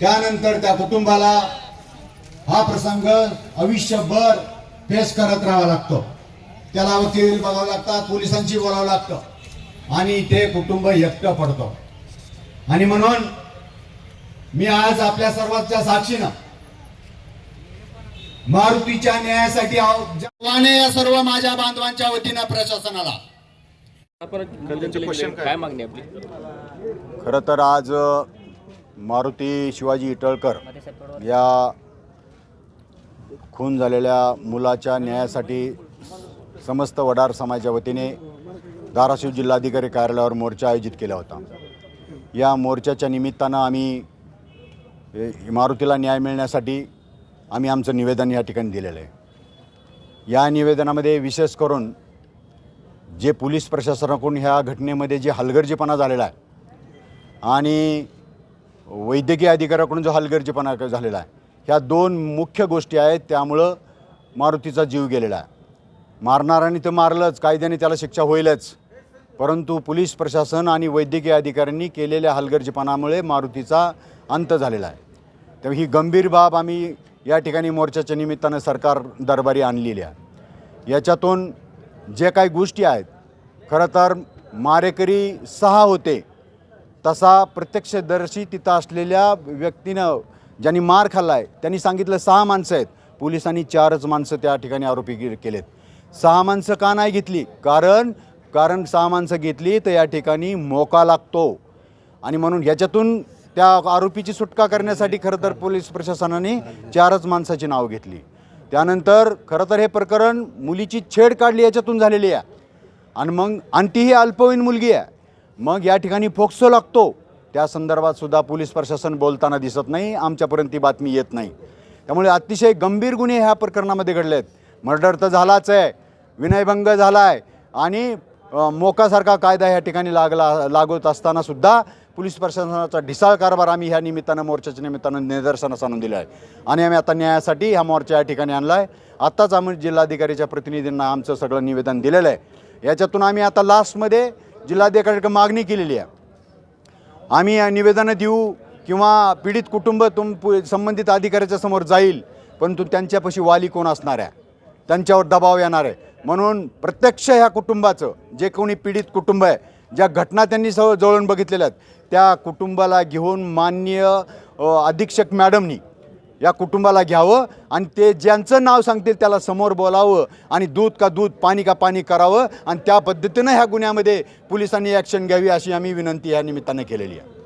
त्यानंतर त्या कुटुंबाला हा प्रसंग आयुष्यभर फेस करत राहावा लागतो. त्याला वकील बघावं लागतात पोलिसांची बोलावं लागतं. आणि ते कुटुंब एकटं पडतं. आणि म्हणून मी आज आपल्या सर्वांच्या साक्षीनं मारुतीच्या न्यायासाठी आव- जवाने या सर्व माझ्या बांधवांच्या वतीनं प्रशासनाला. काय? मागणी आपली? खरं तर आज मारुती शिवाजी इटळकर या खून झालेल्या मुलाच्या न्यायासाठी समस्त वडार समाजाच्या वतीने धाराशिव जिल्हाधिकारी कार्यालयावर मोर्चा आयोजित केला होता. या मोर्चाच्या निमित्तानं आम्ही मारुतीला न्याय मिळण्यासाठी आम्ही आमचं निवेदन या ठिकाणी दिलेलं आहे. या निवेदनामध्ये विशेष करून जे पोलीस प्रशासनाकडून ह्या घटनेमध्ये जे हलगर्जीपणा झालेला आहे आणि वैद्यकीय अधिकाऱ्याकडून जो हलगर्जीपणा झालेला आहे ह्या दोन मुख्य गोष्टी आहेत त्यामुळं मारुतीचा जीव गेलेला आहे. मारणाऱ्याने तर मारलंच कायद्याने त्याला शिक्षा होईलच. परंतु पोलीस प्रशासन आणि वैद्यकीय अधिकाऱ्यांनी केलेल्या हलगर्जीपणामुळे मारुतीचा अंत झालेला आहे. तर ही गंभीर बाब आम्ही या ठिकाणी मोर्चाच्या निमित्तानं सरकार दरबारी आणलेली आहे. याच्यातून जे काही गोष्टी आहेत खरं तर मारेकरी सहा होते. तसा प्रत्यक्षदर्शी तिथं असलेल्या व्यक्तीनं ज्यांनी मार खाल्ला आहे त्यांनी सांगितलं सहा माणसं आहेत. पोलिसांनी चारच माणसं त्या ठिकाणी आरोपी केलेत. सहा माणसं का नाही घेतली? कारण कारण सहा माणसं घेतली तर या ठिकाणी मोका लागतो. आणि म्हणून ह्याच्यातून त्या आरोपीची सुटका करण्यासाठी खरं तर पोलीस प्रशासनाने चारच माणसाची नावं घेतली. त्यानंतर खरं तर हे प्रकरण मुलीची छेड काढली याच्यातून झालेली आहे. आणि मग आणखी ही अल्पवयीन मुलगी आहे. मग या ठिकाणी फोक्सो लागतो. त्या संदर्भात सुद्धा पोलीस प्रशासन बोलताना दिसत नाही आमच्यापर्यंत ती बातमी येत नाही. त्यामुळे अतिशय गंभीर गुन्हे ह्या प्रकरणामध्ये घडले आहेत मर्डर तर झालाच आहे विनयभंग झाला आहे आणि मोकासारखा कायदा ह्या ठिकाणी लागला लागवत असताना सुद्धा पोलीस प्रशासनाचा ढिसाळ कारभार आम्ही ह्या निमित्तानं मोर्चाच्या निमित्तानं निदर्शनास आणून दिलं आहे. आणि आम्ही आता न्यायासाठी हा मोर्चा या ठिकाणी आणला आहे आत्ताच आम्ही जिल्हाधिकारीच्या प्रतिनिधींना आमचं सगळं निवेदन दिलेलं आहे. याच्यातून आम्ही आता लास्टमध्ये जिल्हाधिकाऱ्याकडे मागणी केलेली आहे. आम्ही निवेदनं देऊ किंवा पीडित कुटुंब तुम पु- संबंधित अधिकाऱ्याच्या समोर जाईल परंतु त्यांच्यापाशी वाली कोण असणार आहे? त्यांच्यावर दबाव येणार आहे. म्हणून प्रत्यक्ष ह्या कुटुंबाचं जे कोणी पीडित कुटुंब आहे ज्या घटना त्यांनी सह जवळून बघितलेल्या आहेत त्या कुटुंबाला घेऊन माननीय अधीक्षक मॅडमनी या कुटुंबाला घ्यावं आणि ते ज्यांचं नाव सांगतील त्याला समोर बोलावं आणि दूध का दूध पाणी का पाणी करावं आणि त्या पद्धतीनं ह्या गुन्ह्यामध्ये पोलिसांनी ॲक्शन घ्यावी अशी आम्ही विनंती या निमित्तानं केलेली आहे.